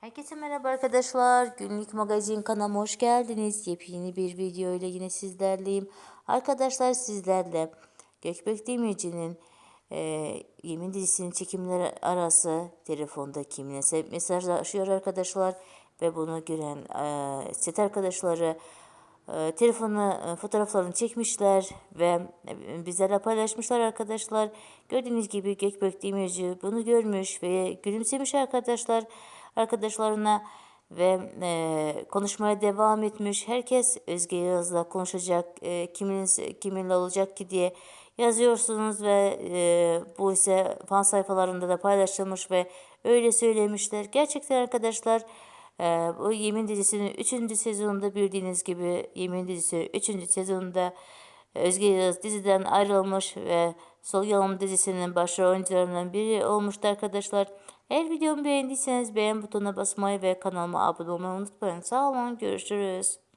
Herkese merhaba arkadaşlar. Günlük magazin kanalıma hoş geldiniz. Yepyeni bir video ile yine sizlerleyim. Arkadaşlar sizlerle Gökbek Demirci'nin e, Yemin dizisinin çekimleri arası telefonda kiminle mesajlaşıyor arkadaşlar. Ve bunu gören e, set arkadaşları e, telefonu fotoğraflarını çekmişler ve e, bizlerle paylaşmışlar arkadaşlar. Gördüğünüz gibi Gökbek Demirci bunu görmüş ve gülümsemiş arkadaşlar arkadaşlarına ve e, konuşmaya devam etmiş. Herkes Özge Yağız'la konuşacak, e, kimin kiminle olacak ki diye yazıyorsunuz ve e, bu ise fan sayfalarında da paylaşılmış ve öyle söylemişler. Gerçekten arkadaşlar e, bu Yemin dizisinin 3. sezonunda bildiğiniz gibi Yemin dizisi 3. sezonunda Özge Yağız diziden ayrılmış ve Sol Yolum dizisinin başrol oyuncularından biri olmuştu arkadaşlar. Eğer videomu beğendiyseniz beğen butonuna basmayı ve kanalıma abone olmayı unutmayın. Sağ olun görüşürüz.